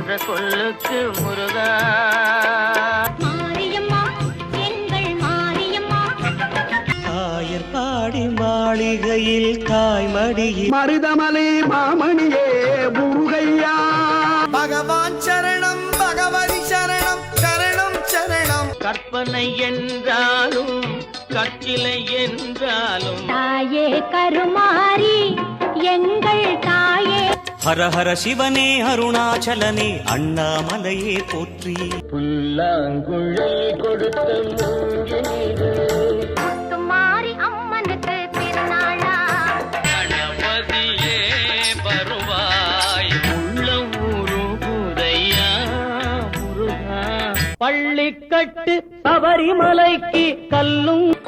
என்ற சொல்லுக்கு முருகா. மாரியம்மா எங்கள் மாரியம்மா. ஆயர்பாடி மாளிகையில் தாய்மடியில் மருதமலை மாமணியே முருகையா. பகவான் சரணம் பகவதி சரணம் சரணம் சரணம். கற்பனை என்றாலும் கற்சிலை என்றாலும். தாயே கருமாரி தாயே ஹர ஹர சிவனே அருணாச்சலனே அண்ணாமலையே போற்றி. புல்லாங்குழல் கொடுத்த மாரி அம்மனுக்கு திருநாளா கணபதியே வருவாய். உள்ள ஊரு புதையா முருகா. பள்ளிக்கட்டு சபரிமலைக்கு கல்லும்